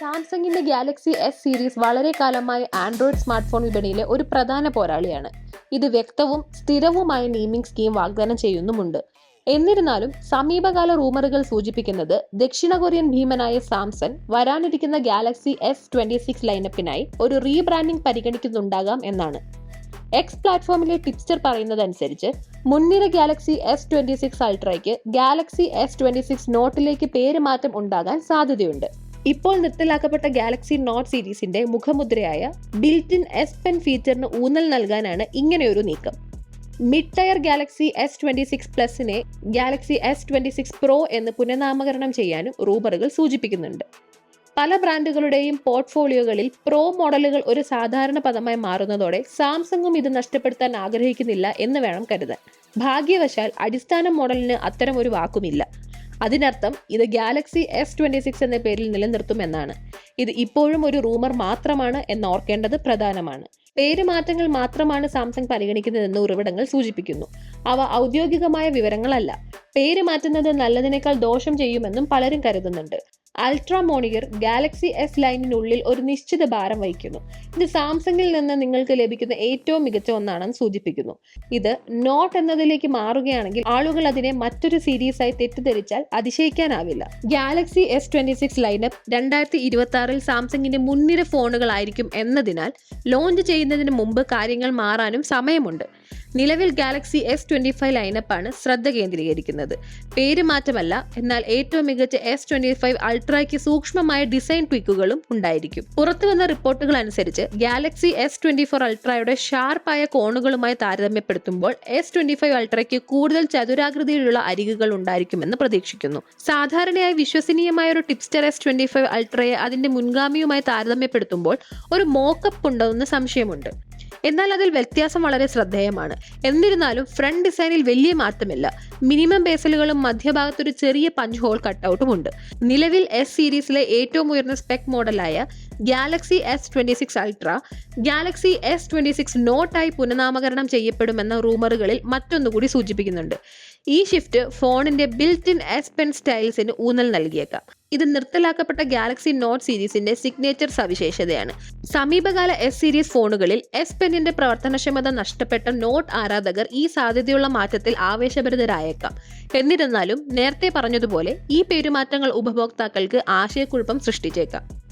സാംസങ്ങിന്റെ Galaxy S series വളരെ കാലമായി ആൻഡ്രോയിഡ് സ്മാർട്ട് ഫോൺ വിപണിയിലെ ഒരു പ്രധാന പോരാളിയാണ്. ഇത് വ്യക്തവും സ്ഥിരവുമായ നീമിംഗ് സ്കീം വാഗ്ദാനം ചെയ്യുന്നുമുണ്ട്. എന്നിരുന്നാലും സമീപകാല റൂമറുകൾ സൂചിപ്പിക്കുന്നത് ദക്ഷിണ കൊറിയൻ ഭീമനായ സാംസൺ വരാനിരിക്കുന്ന ഗാലക്സി എസ് ട്വന്റി സിക്സ് ലൈനപ്പിനായി ഒരു റീബ്രാൻഡിംഗ് പരിഗണിക്കുന്നുണ്ടാകാം എന്നാണ്. എക്സ് പ്ലാറ്റ്ഫോമിലെ ടിപ്സ്റ്റർ പറയുന്നതനുസരിച്ച് മുൻനിര ഗാലക്സി എസ് ട്വന്റി സിക്സ് അൾട്രയ്ക്ക് ഗാലക്സി എസ് ട്വന്റി സിക്സ് നോട്ടിലേക്ക് പേരുമാറ്റം ഉണ്ടാകാൻ സാധ്യതയുണ്ട്. ഇപ്പോൾ നിർത്തലാക്കപ്പെട്ട ഗാലക്സി നോട്ട് സീരീസിന്റെ മുഖമുദ്രയായ ബിൽറ്റിൻ എസ് പെൻ ഫീച്ചറിന് ഊന്നൽ നൽകാനാണ് ഇങ്ങനെയൊരു നീക്കം. Mid tier Galaxy S twenty six പ്ലസിനെ Galaxy S twenty six pro എന്ന് പുനഃനാമകരണം ചെയ്യാനും റൂബറുകൾ സൂചിപ്പിക്കുന്നുണ്ട്. പല ബ്രാൻഡുകളുടെയും പോർട്ട്ഫോളിയോകളിൽ പ്രോ മോഡലുകൾ ഒരു സാധാരണ പദമായി മാറുന്നതോടെ സാംസങ്ങും ഇത് നഷ്ടപ്പെടുത്താൻ ആഗ്രഹിക്കുന്നില്ല എന്ന് വേണം കരുതാൻ. ഭാഗ്യവശാൽ അടിസ്ഥാന മോഡലിന് അത്തരം ഒരു വാക്കുമില്ല. അതിനർത്ഥം ഇത് ഗാലക്സി എസ് ട്വന്റി സിക്സ് എന്ന പേരിൽ നിലനിർത്തുമെന്നാണ്. ഇത് ഇപ്പോഴും ഒരു റൂമർ മാത്രമാണ് എന്ന് ഓർക്കേണ്ടത് പ്രധാനമാണ് പേരുമാറ്റങ്ങൾ മാത്രമാണ് സാംസങ് പരിഗണിക്കുന്നതെന്ന് ഉറവിടങ്ങൾ സൂചിപ്പിക്കുന്നു. അവ ഔദ്യോഗികമായ വിവരങ്ങളല്ല. പേര് മാറ്റുന്നത് നല്ലതിനേക്കാൾ ദോഷം ചെയ്യുമെന്നും പലരും കരുതുന്നുണ്ട്. അൾട്രാ മോണിയർ ഗാലക്സി എസ് ലൈനിനുള്ളിൽ ഒരു നിശ്ചിത ഭാരം വഹിക്കുന്നു. ഇത് സാംസങ്ങിൽ നിന്ന് നിങ്ങൾക്ക് ലഭിക്കുന്ന ഏറ്റവും മികച്ച ഒന്നാണെന്ന് സൂചിപ്പിക്കുന്നു. ഇത് നോട്ട് എന്നതിലേക്ക് മാറുകയാണെങ്കിൽ ആളുകൾ അതിനെ മറ്റൊരു സീരീസായി തെറ്റിദ്ധരിച്ചാൽ അതിശയിക്കാനാവില്ല. Galaxy S twenty six lineup രണ്ടായിരത്തി ഇരുപത്തി ആറിൽ സാംസങ്ങിന്റെ മുൻനിര ഫോണുകളായിരിക്കും എന്നതിനാൽ ലോഞ്ച് ചെയ്യുന്നതിന് മുമ്പ് കാര്യങ്ങൾ മാറാനും സമയമുണ്ട്. നിലവിൽ ഗാലക്സി എസ് ട്വന്റി ഫൈവ് ലൈനപ്പാണ് ശ്രദ്ധ കേന്ദ്രീകരിക്കുന്നത്. പേര് മാറ്റമല്ല എന്നാൽ ഏറ്റവും മികച്ച എസ് ട്വന്റി ഫൈവ് അൾട്രയ്ക്ക് സൂക്ഷ്മമായ ഡിസൈൻ ട്വിക്കുകളും ഉണ്ടായിരിക്കും. പുറത്തുവന്ന റിപ്പോർട്ടുകൾ അനുസരിച്ച് ഗാലക്സി എസ് ട്വന്റി ഫോർ അൾട്രയുടെ ഷാർപ്പായ കോണുകളുമായി താരതമ്യപ്പെടുത്തുമ്പോൾ എസ് ട്വന്റി ഫൈവ് അൾട്രയ്ക്ക് കൂടുതൽ ചതുരാകൃതിയിലുള്ള അരികുകൾ ഉണ്ടായിരിക്കുമെന്ന് പ്രതീക്ഷിക്കുന്നു. സാധാരണയായി വിശ്വസനീയമായ ഒരു ടിപ്സ്റ്റർ എസ് ട്വന്റി ഫൈവ് അൾട്രയെ അതിന്റെ മുൻഗാമിയുമായി താരതമ്യപ്പെടുത്തുമ്പോൾ ഒരു മോക്കപ്പ് ഉണ്ടെന്ന് സംശയമുണ്ട്. എന്നാൽ അതിൽ വ്യത്യാസം വളരെ ശ്രദ്ധേയമാണ്. എന്നിരുന്നാലും ഫ്രണ്ട് ഡിസൈനിൽ വലിയ മാറ്റമില്ല. മിനിമം ബേസലുകളും മധ്യഭാഗത്തൊരു ചെറിയ പഞ്ച് ഹോൾ കട്ടൗട്ടും ഉണ്ട് നിലവിൽ എസ് സീരീസിലെ ഏറ്റവും ഉയർന്ന spec മോഡലായ Galaxy S twenty six ultra Galaxy S twenty six നോട്ടായി പുനഃനാമകരണം ചെയ്യപ്പെടുമെന്ന റൂമറുകളിൽ മറ്റൊന്നുകൂടി സൂചിപ്പിക്കുന്നുണ്ട്. ഈ ഷിഫ്റ്റ് ഫോണിന്റെ ബിൽറ്റ് ഇൻ എസ്പെൻ സ്റ്റൈൽസിന് ഊന്നൽ നൽകിയേക്കാം. ഇത് നിർത്തലാക്കപ്പെട്ട ഗാലക്സി നോട്ട് സീരീസിന്റെ സിഗ്നേച്ചർ സവിശേഷതയാണ്. സമീപകാല എസ് സീരീസ് ഫോണുകളിൽ എസ് പെന്നിന്റെ പ്രവർത്തനക്ഷമത നഷ്ടപ്പെട്ട നോട്ട് ആരാധകർ ഈ സാധ്യതയുള്ള മാറ്റത്തിൽ ആവേശഭരിതരായേക്കാം. എന്നിരുന്നാലും നേരത്തെ പറഞ്ഞതുപോലെ ഈ പെരുമാറ്റങ്ങൾ ഉപഭോക്താക്കൾക്ക് ആശയക്കുഴപ്പം സൃഷ്ടിച്ചേക്കാം.